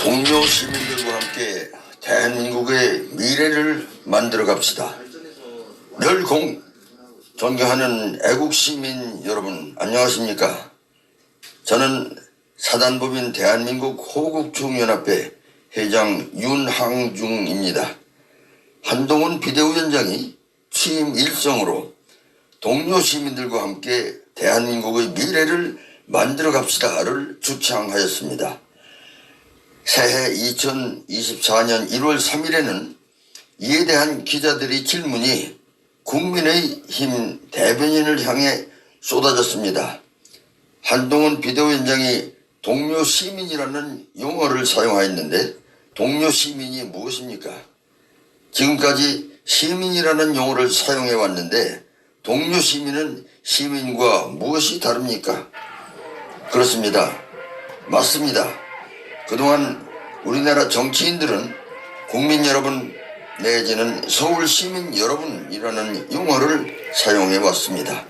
동료 시민들과 함께 대한민국의 미래를 만들어 갑시다. 늘 공, 존경하는 애국 시민 여러분, 안녕하십니까? 저는 사단법인 대한민국 호국총연합회 회장 윤항중입니다. 한동훈 비대위원장이 취임 일성으로 동료 시민들과 함께 대한민국의 미래를 만들어 갑시다를 주창하였습니다. 새해 2024년 1월 3일에는 이에 대한 기자들의 질문이 국민의힘 대변인을 향해 쏟아졌습니다. 한동훈 비대위원장이 동료 시민이라는 용어를 사용하였는데 동료 시민이 무엇입니까? 지금까지 시민이라는 용어를 사용해 왔는데 동료 시민은 시민과 무엇이 다릅니까? 그렇습니다. 맞습니다. 그동안 우리나라 정치인들은 국민 여러분 내지는 서울 시민 여러분이라는 용어를 사용해 왔습니다.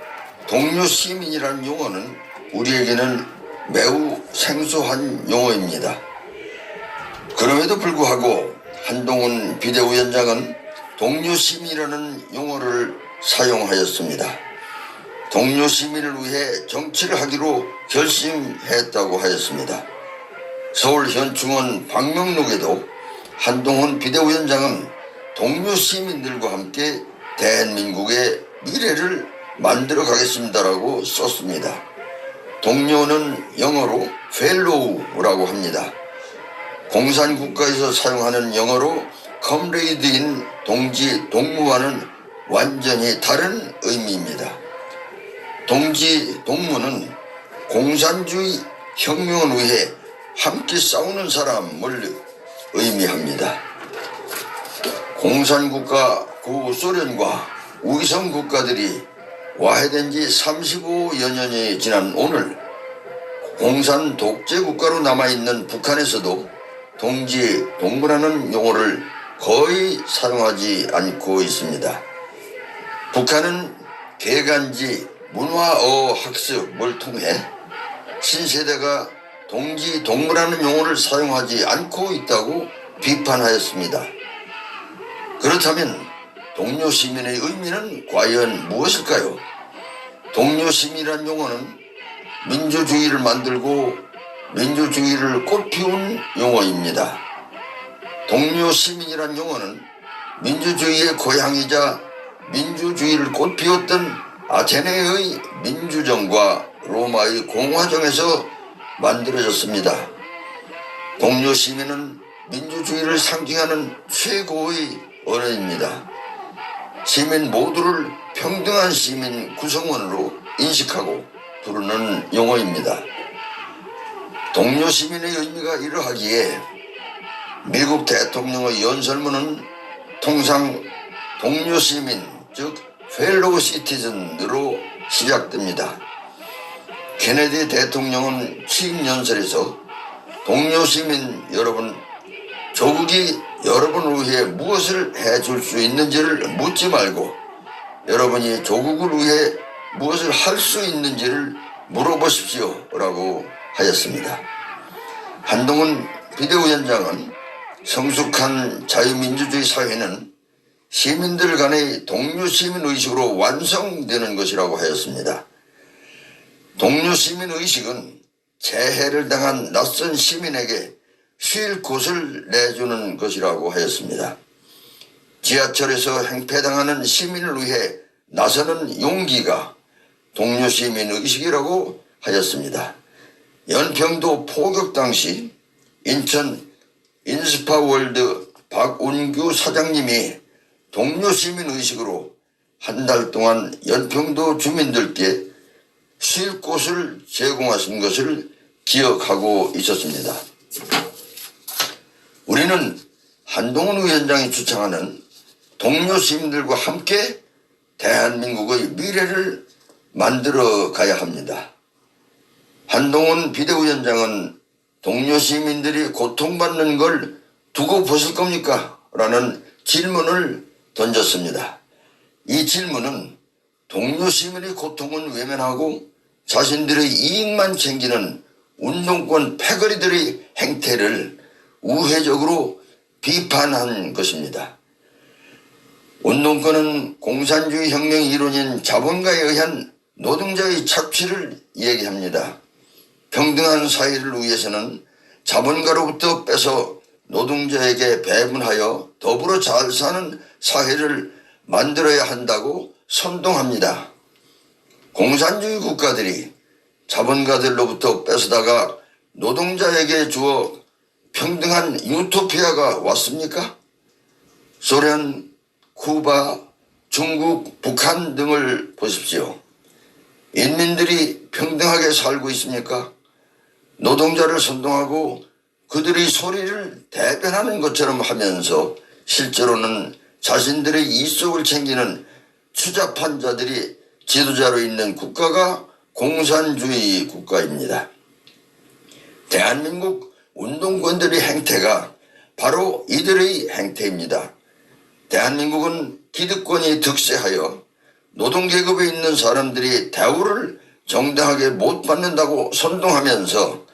동료 시민이라는 용어는 우리에게는 매우 생소한 용어입니다. 그럼에도 불구하고 한동훈 비대위원장은 동료 시민이라는 용어를 사용하였습니다. 동료 시민을 위해 정치를 하기로 결심했다고 하였습니다. 서울 현충원 방명록에도 한동훈 비대위원장은 동료 시민들과 함께 대한민국의 미래를 만들어 가겠습니다라고 썼습니다. 동료는 영어로 fellow라고 합니다. 공산국가에서 사용하는 영어로 comrade인 동지, 동무와는 완전히 다른 의미입니다. 동지, 동무는 공산주의 혁명을 위해 함께 싸우는 사람을 의미합니다. 공산국가 구소련과 위성 국가들이 와해된 지 35여 년이 지난 오늘 공산 독재 국가로 남아있는 북한에서도 동지, 동무라는 용어를 거의 사용하지 않고 있습니다. 북한은 개간지 문화어 학습을 통해 신세대가 동지, 동무라는 용어를 사용하지 않고 있다고 비판하였습니다. 그렇다면 동료 시민의 의미는 과연 무엇일까요? 동료 시민이란 용어는 민주주의를 만들고 민주주의를 꽃피운 용어입니다. 동료 시민이란 용어는 민주주의의 고향이자 민주주의를 꽃피웠던 아테네의 민주정과 로마의 공화정에서 만들어졌습니다. 동료 시민은 민주주의를 상징하는 최고의 언어입니다. 시민 모두를 평등한 시민 구성원으로 인식하고 부르는 용어입니다. 동료 시민의 의미가 이러하기에 미국 대통령의 연설문은 통상 동료 시민, 즉 펠로우 시티즌으로 시작됩니다. 케네디 대통령은 취임 연설에서 동료 시민 여러분, 조국이 여러분을 위해 무엇을 해줄 수 있는지를 묻지 말고 여러분이 조국을 위해 무엇을 할 수 있는지를 물어보십시오. 라고 하였습니다. 한동훈 비대위원장은 성숙한 자유민주주의 사회는 시민들 간의 동료 시민 의식으로 완성되는 것이라고 하였습니다. 동료 시민 의식은 재해를 당한 낯선 시민에게 쉴 곳을 내주는 것이라고 하였습니다. 지하철에서 행패당하는 시민을 위해 나서는 용기가 동료 시민 의식이라고 하였습니다. 연평도 포격 당시 인천 인스파월드 박운규 사장님이 동료 시민 의식으로 한 달 동안 연평도 주민들께 쉴 곳을 제공하신 것을 기억하고 있었습니다. 우리는 한동훈 위원장이 주창하는 동료 시민들과 함께 대한민국의 미래를 만들어 가야 합니다. 한동훈 비대위원장은 동료 시민들이 고통받는 걸 두고 보실 겁니까? 라는 질문을 던졌습니다. 이 질문은 동료 시민의 고통은 외면하고 자신들의 이익만 챙기는 운동권 패거리들의 행태를 우회적으로 비판한 것입니다. 운동권은 공산주의 혁명 이론인 자본가에 의한 노동자의 착취를 얘기합니다. 평등한 사회를 위해서는 자본가로부터 빼서 노동자에게 배분하여 더불어 잘 사는 사회를 만들어야 한다고 선동합니다. 공산주의 국가들이 자본가들로부터 뺏어다가 노동자에게 주어 평등한 유토피아가 왔습니까? 소련, 쿠바, 중국, 북한 등을 보십시오. 인민들이 평등하게 살고 있습니까? 노동자를 선동하고 그들의 소리를 대변하는 것처럼 하면서 실제로는 자신들의 이속을 챙기는 추잡한 자들이 지도자로 있는 국가가 공산주의 국가입니다. 대한민국 운동권들의 행태가 바로 이들의 행태입니다. 대한민국은 기득권이 득세하여 노동계급에 있는 사람들이 대우를 정당하게 못 받는다고 선동하면서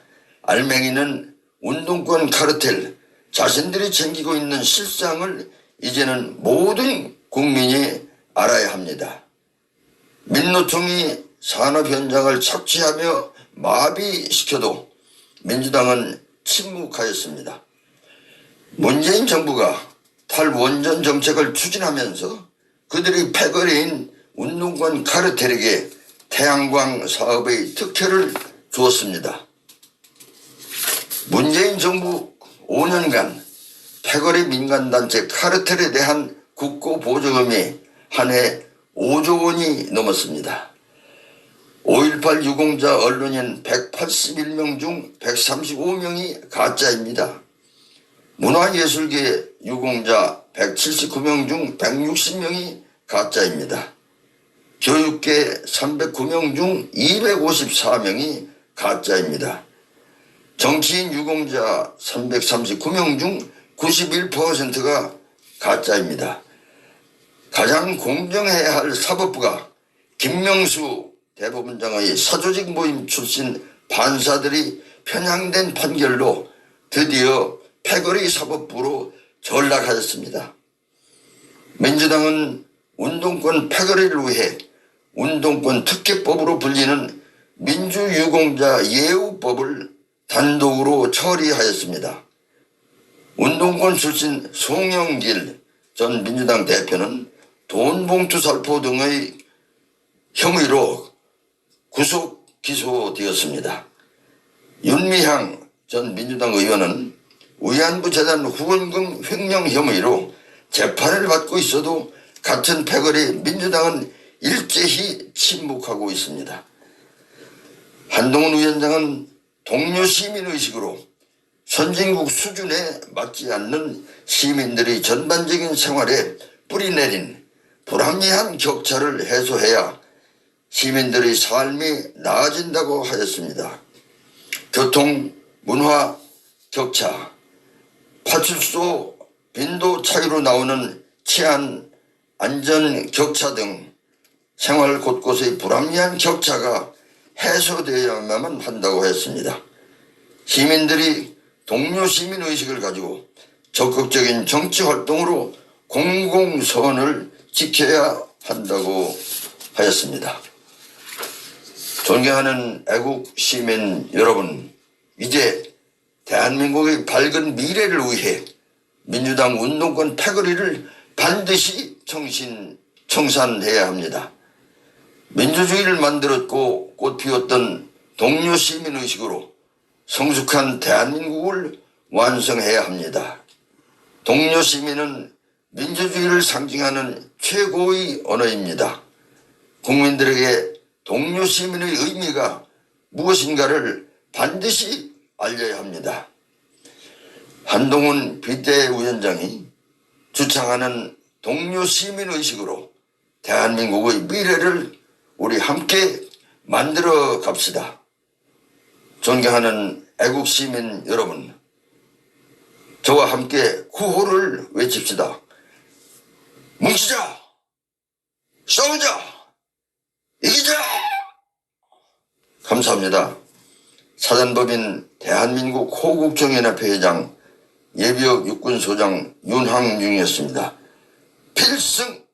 알맹이는 운동권 카르텔 자신들이 챙기고 있는 실상을 이제는 모든 국민이 알아야 합니다. 민노총이 산업 현장을 착취하며 마비시켜도 민주당은 침묵하였습니다. 문재인 정부가 탈원전 정책을 추진하면서 그들이 패거리인 운동권 카르텔에게 태양광 사업의 특혜를 주었습니다. 문재인 정부 5년간 패거리 민간단체 카르텔에 대한 국고 보조금이 한해 5조 원이 넘었습니다. 5.18 유공자 언론인 181명 중 135명이 가짜입니다. 문화예술계 유공자 179명 중 160명이 가짜입니다. 교육계 309명 중 254명이 가짜입니다. 정치인 유공자 339명 중 91%가 가짜입니다. 가장 공정해야 할 사법부가 김명수 대법원장의 사조직 모임 출신 판사들이 편향된 판결로 드디어 패거리 사법부로 전락하였습니다. 민주당은 운동권 패거리를 위해 운동권 특혜법으로 불리는 민주유공자 예우법을 단독으로 처리하였습니다. 운동권 출신 송영길 전 민주당 대표는 돈봉투 살포 등의 혐의로 구속 기소되었습니다. 윤미향 전 민주당 의원은 위안부 재단 후원금 횡령 혐의로 재판을 받고 있어도 같은 패거리 민주당은 일제히 침묵하고 있습니다. 한동훈 위원장은 동료 시민의식으로 선진국 수준에 맞지 않는 시민들의 전반적인 생활에 뿌리내린 불합리한 격차를 해소해야 시민들의 삶이 나아진다고 하였습니다. 교통, 문화 격차, 파출소 빈도 차이로 나오는 치안, 안전 격차 등 생활 곳곳의 불합리한 격차가 해소되어야만 한다고 했습니다. 시민들이 동료 시민 의식을 가지고 적극적인 정치 활동으로 공공선을 지켜야 한다고 하였습니다. 존경하는 애국 시민 여러분, 이제 대한민국의 밝은 미래를 위해 민주당 운동권 패거리를 반드시 정신 청산해야 합니다. 민주주의를 만들었고 꽃 피웠던 동료 시민 의식으로 성숙한 대한민국을 완성해야 합니다. 동료 시민은 민주주의를 상징하는 최고의 언어입니다. 국민들에게 동료 시민의 의미가 무엇인가를 반드시 알려야 합니다. 한동훈 비대위원장이 주창하는 동료 시민 의식으로 대한민국의 미래를 우리 함께 만들어 갑시다. 존경하는 애국 시민 여러분, 저와 함께 구호를 외칩시다. 뭉치자! 싸우자! 이기자! 감사합니다. 사단법인 대한민국 호국정연합회 회장 예비역 육군소장 윤항중이었습니다. 필승